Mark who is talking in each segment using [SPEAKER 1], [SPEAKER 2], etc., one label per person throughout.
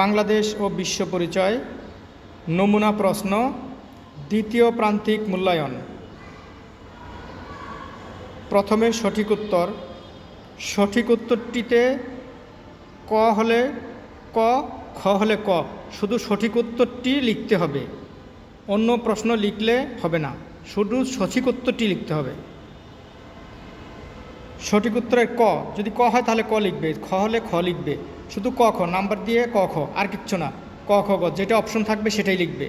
[SPEAKER 1] বাংলাদেশ ও বিশ্ব পরিচয়, নমুনা প্রশ্ন, দ্বিতীয় প্রান্তিক মূল্যায়ন। প্রথমে সঠিক উত্তর। সঠিক উত্তরটিতে ক হলে ক, খ হলে ক। শুধু সঠিক উত্তরটি লিখতে হবে। অন্য প্রশ্ন লিখলে হবে না। শুধু সঠিক উত্তরটি লিখতে হবে। সঠিক উত্তরে ক। যদি ক হয় তাহলে ক লিখবে। খ হলে খ লিখবে। শুধু ক খ, নাম্বার দিয়ে ক খ, আর কিচ্ছু না। ক খ গ, যেটা অপশন থাকবে সেটাই লিখবে।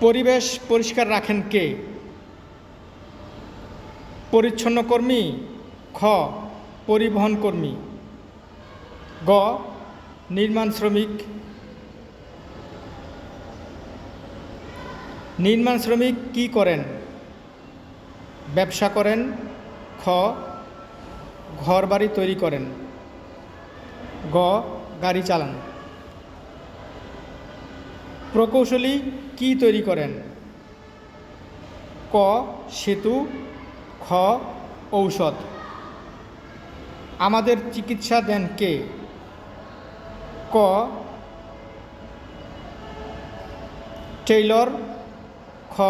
[SPEAKER 1] পরিবেশ পরিষ্কার রাখেন কে? পরিচ্ছন্ন কর্মী? খ, পরিবহন কর্মী। গ, নির্মাণ শ্রমিক। নির্মাণ শ্রমিক কি করেন? ব্যবসা করেন, খ ঘর বাড়ি তৈরি করেন, গ, গাড়ি চালান। প্রকৌশলী কি তৈরি করেন? ক, সেতু, খ, ঔষধ। আমাদের চিকিৎসা দেন কে? ক, টেইলর খ,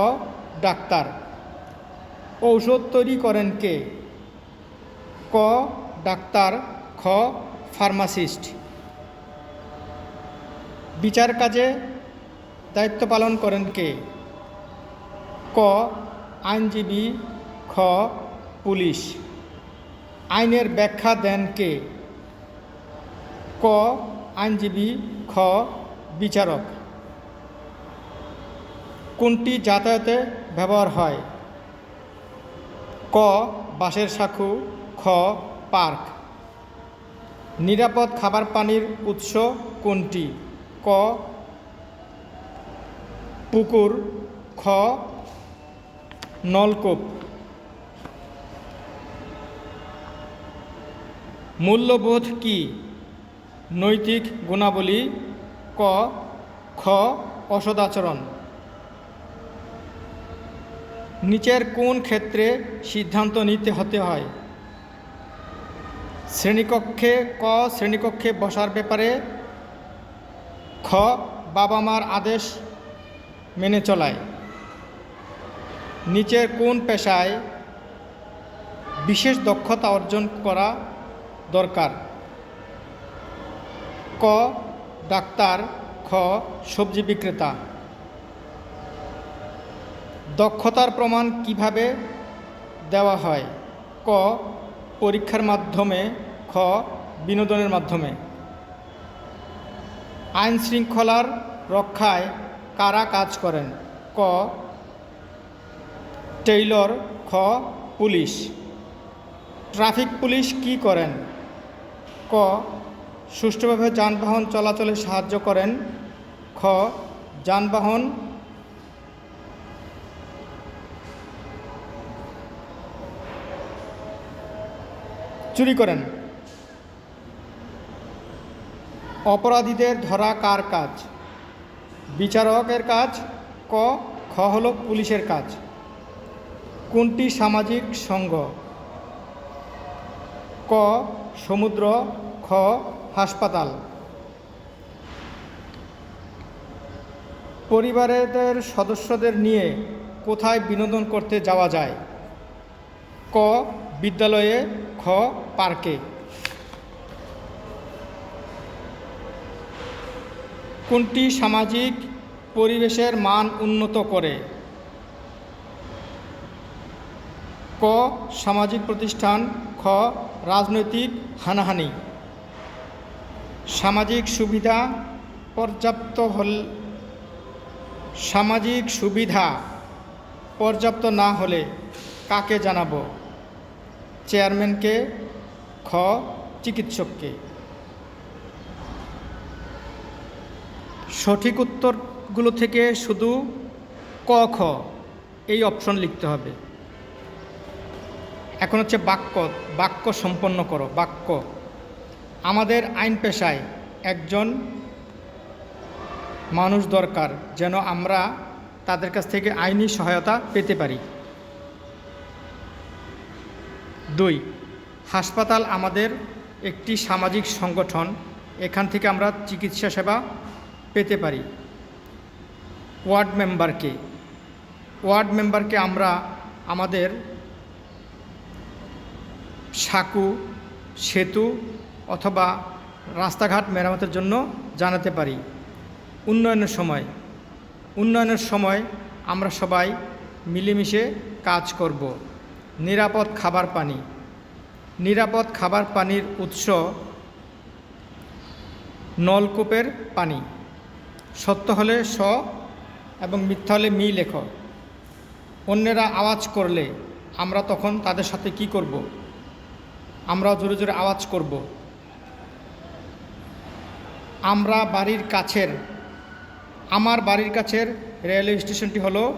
[SPEAKER 1] ডাক্তার। ঔষধ তৈরি করেন কে? ক, ডাক্তার, খ, ফার্মাসিস্ট। বিচার কাজে দায়িত্ব পালন করেন কে? ক, আইনজীবী, খ, পুলিশ। আইনের ব্যাখ্যা দেন কে? ক, আইনজীবী, খ, বিচারক। কোনটি যাতায়াতে ব্যবহার হয়? ক, বাঁশের সাঁকু, খ, পার্ক। নিরাপদ খাবার পানির উৎস কোনটি? ক, পুকুর, খ, নলকূপ। মূল্যবোধ কি? নৈতিক গুণাবলী, ক, খ, অসদাচরণ। নিচের কোন ক্ষেত্রে সিদ্ধান্ত নিতে হতে হয়? শ্রেণীকক্ষে ক, শ্রেণীকক্ষে বসার ব্যাপারে খ বাবা মার আদেশ মেনে চলায়। নিচের কোন পেশায় বিশেষ দক্ষতা অর্জন করা দরকার? ক, ডাক্তার, খ, সবজি বিক্রেতা। দক্ষতার প্রমাণ কীভাবে দেওয়া হয়? ক, পরীক্ষার মাধ্যমে, খ, বিনোদনের মাধ্যমে। আইন শৃঙ্খলার রক্ষায় কারা কাজ করেন? ক, টেইলর, খ, পুলিশ। ট্রাফিক পুলিশ কি করেন? ক, সুষ্ঠুভাবে যানবাহন চলাচলে সাহায্য করেন। খ, যানবাহন চুরি করেন। অপরাধীদের ধরা কার কাজ? বিচারকের কাজ, ক, খ হল পুলিশের কাজ। কোনটি সামাজিক সংঘ ক, সমুদ্র, খ, হাসপাতাল। পরিবারের সদস্যদের নিয়ে কোথায় বিনোদন করতে যাওয়া যায়? ক, বিদ্যালয়ে, খ পার্কে। কোনটি সামাজিক পরিবেশের মান উন্নত করে? ক. সামাজিক প্রতিষ্ঠান। খ. রাজনৈতিক হানাহানি। সামাজিক সুবিধা পর্যাপ্ত হল, সামাজিক সুবিধা পর্যাপ্ত না হলে কাকে জানাব? চেয়ারম্যানকে খ, চিকিৎসককে। সঠিক উত্তরগুলো থেকে শুধু ক, খ, এই অপশন লিখতে হবে। এখন হচ্ছে বাক্য বাক্য সম্পন্ন করো, বাক্য। আমাদের আইন পেশায় একজন মানুষ দরকার, যেন আমরা তাদের কাছ থেকে আইনি সহায়তা পেতে পারি। দুই হাসপাতাল আমাদের একটি সামাজিক সংগঠন। এখান থেকে আমরা চিকিৎসা সেবা পেতে পারি। ওয়ার্ড মেম্বারকে। ওয়ার্ড মেম্বারকে আমরা আমাদের সাঁকু, সেতু অথবা রাস্তাঘাট মেরামতের জন্য জানাতে পারি। উন্নয়নের সময়। উন্নয়নের সময় আমরা সবাই মিলেমিশে কাজ করব। নিরাপদ খাবার পানি। নিরাপদ খাবার পানির উৎস নলকূপের পানি। সত্য হলে স এবং মিথ্যা হলে মি লেখ। অন্যেরা আওয়াজ করলে আমরা তখন তাদের সাথে কি করব? আমরা জোরে জোরে আওয়াজ করব। আমরা বাড়ির কাছের, আমার বাড়ির কাছের রেলওয়ে স্টেশনটি হলো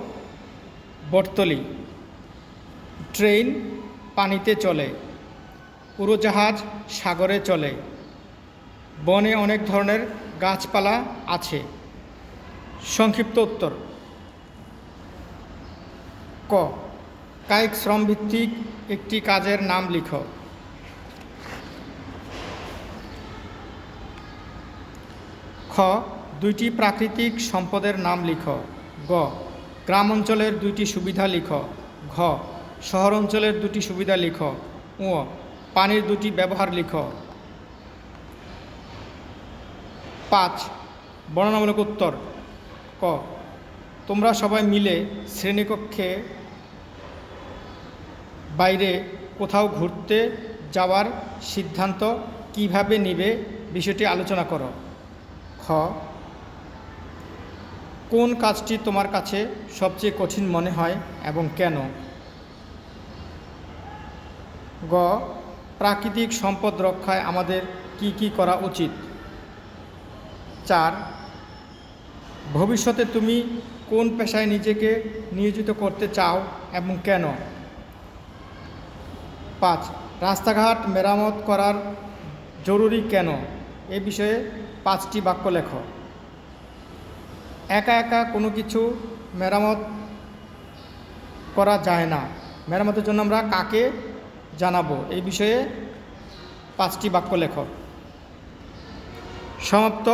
[SPEAKER 1] বটতলি। ট্রেন পানিতে চলে। উড়োজাহাজ সাগরে চলে। বনে অনেক ধরনের গাছপালা আছে। সংক্ষিপ্ত উত্তর। ক। কায়িক শ্রমভিত্তিক একটি কাজের নাম লিখ। খ। দুইটি প্রাকৃতিক সম্পদের নাম লিখ। গ। গ্রাম অঞ্চলের দুইটি সুবিধা লিখ। ঘ। শহর অঞ্চলের দুটি সুবিধা লিখো। ও পানির দুটি ব্যবহার লিখো। পাঁচ, বর্ণনামূলক উত্তর। ক, তোমরা সবাই মিলে শ্রেণীকক্ষে বাইরে কোথাও ঘুরতে যাওয়ার সিদ্ধান্ত কীভাবে নেবে বিষয়টি আলোচনা করো। খ, কোন কাজটি তোমার কাছে সবচেয়ে কঠিন মনে হয় এবং কেন? গ প্রাকৃতিক সম্পদ রক্ষায় আমাদের কি কি করা উচিত? চার, ভবিষ্যতে তুমি কোন পেশায় নিজেকে নিয়োজিত করতে চাও এবং কেন? পাঁচ, রাস্তাঘাট মেরামত করার জরুরি কেন? এ বিষয়ে পাঁচটি বাক্য লেখো। একা একা কোনো কিছু মেরামত করা যায় না। মেরামতের জন্য আমরা কাকে জানাব। এই বিষয়ে পাঁচটি বাক্য লেখ। সমাপ্ত।